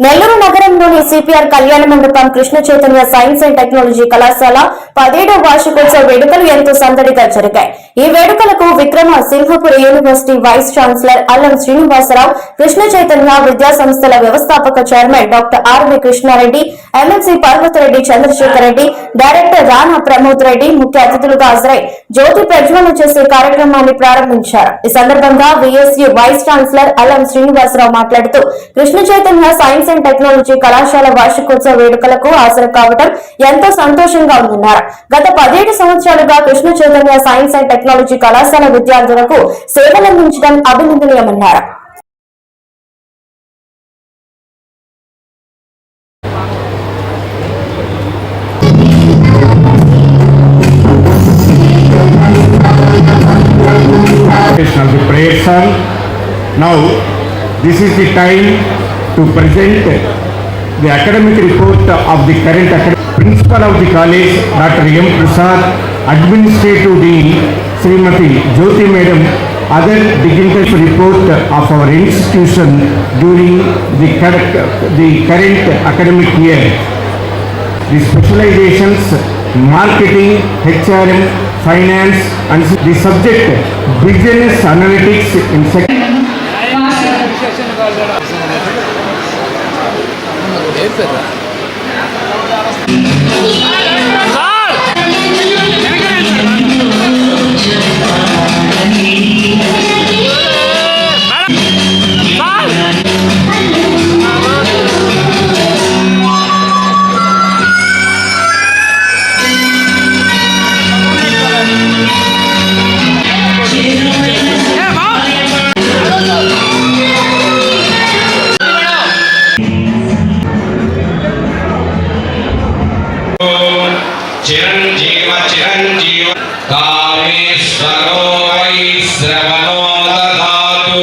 నెల్లూరు నగరంలోని సిపిఆర్ కళ్యాణ మండపం Krishna Chaitanya science and technology కళాశాల పదిహేడవ వార్షికోత్సవ వేడుకలు ఎంతో సందడిగా జరిగాయి. ఈ వేడుకలకు Vikrama Simhapuri university vice chancellor Allam Srinivasarao Krishna Chaitanya విద్యా సంస్థల వ్యవస్థాపక chairman doctor RV Krishnareddy MLC Parvathareddy Chandrasekhar Reddy director Rana Pramod Reddy ముఖ్య అతిథులుగా హాజరై జ్యోతి ప్రజ్వలన చేసే కార్యక్రమాన్ని ప్రారంభించారు. ఈ సందర్భంగా VSU vice chancellor Allam Srinivasarao మాట్లాడుతూ Krishna Chaitanya science and technology కళాశాల వార్షికోత్సవ వేడుకలకు హాజరు కావడం ఎంతో సంతోషంగా ఉందన్నారు గత పదిహేడు సంవత్సరాలుగా Krishna Chaitanya science and technology కళాశాల విద్యార్థులకు సేవలందించడం అభినందనీయమన్నారు. Now, this is the time to present the academic report of the current academic principal of the college, Dr. M. Prasad, administrative dean, Srimati Jyoti Madam, other dignitaries report of our institution during the current, the current academic year. The specializations, marketing, HRM, finance, and the subject business analytics in అయిపోయిందా Madam! Chiranjeeva Chiranjeeva కామేశ్వరో why శ్రవణో దాతు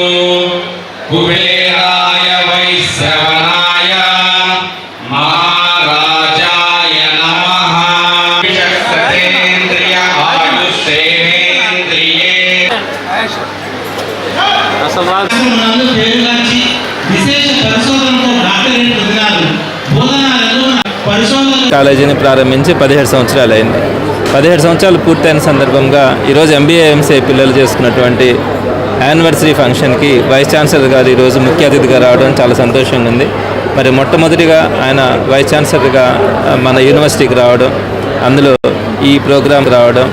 కుబేరాయ why శ్రవణాయ మహారాజాయ నమః విచక్షతేంద్రియ ఆయుష్ేంద్రియే విశేష పరిశోధనతో doctorate పొందినారు బోధనాలలో కాలేజీని ప్రారంభించి పదిహేడు సంవత్సరాలు అయింది. పదిహేడు సంవత్సరాలు పూర్తయిన సందర్భంగా ఈరోజు ఎంబీఏ ఎంసీఏ పిల్లలు చేసుకున్నటువంటి యానివర్సరీ ఫంక్షన్కి వైస్ ఛాన్సలర్ గారు ఈరోజు ముఖ్య అతిథిగా రావడం చాలా సంతోషంగా ఉంది. మరి మొట్టమొదటిగా ఆయన వైస్ ఛాన్సలర్గా మన యూనివర్సిటీకి రావడం అందులో ఈ ప్రోగ్రాం రావడం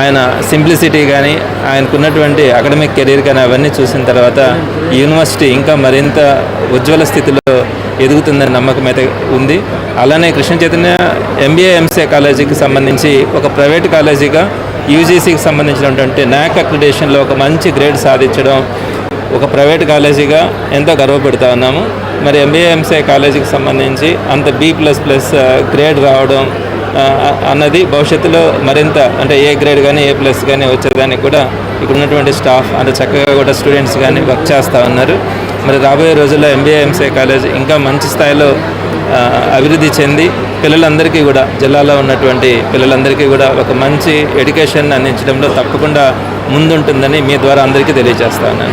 ఆయన సింప్లిసిటీ కానీ ఆయనకున్నటువంటి అకాడమిక్ కెరీర్ కానీ అవన్నీ చూసిన తర్వాత యూనివర్సిటీ ఇంకా మరింత ఉజ్వల స్థితిలో ఎదుగుతుందని నమ్మకం అయితే ఉంది. అలానే కృష్ణ చైతన్య ఎంబీఏ ఎంసీఏ కాలేజీకి సంబంధించి ఒక ప్రైవేట్ కాలేజీగా యూజీసీకి సంబంధించినటువంటి నాక్ అక్రిడేషన్లో ఒక మంచి గ్రేడ్ సాధించడం ఒక ప్రైవేట్ కాలేజీగా ఎంతో గర్వపడుతూ ఉన్నాము. మరి ఎంబీఏ ఎంసీఏ కాలేజీకి సంబంధించి అంత బి ప్లస్ ప్లస్ గ్రేడ్ రావడం అన్నది భవిష్యత్తులో మరింత అంటే ఏ గ్రేడ్ కానీ ఏ ప్లస్ కానీ వచ్చేదానికి కూడా ఇక్కడ ఉన్నటువంటి స్టాఫ్ అంత చక్కగా కూడా స్టూడెంట్స్ కానీ వర్క్ చేస్తూ ఉన్నారు. మరి రాబోయే రోజుల్లో ఎంబీఏ ఎంసీఏ కాలేజ్ ఇంకా మంచి స్థాయిలో అభివృద్ధి చెంది పిల్లలందరికీ కూడా జిల్లాలో ఉన్నటువంటి పిల్లలందరికీ కూడా ఒక మంచి ఎడ్యుకేషన్ అందించడంలో తప్పకుండా ముందుంటుందని మీ ద్వారా అందరికీ తెలియజేస్తాను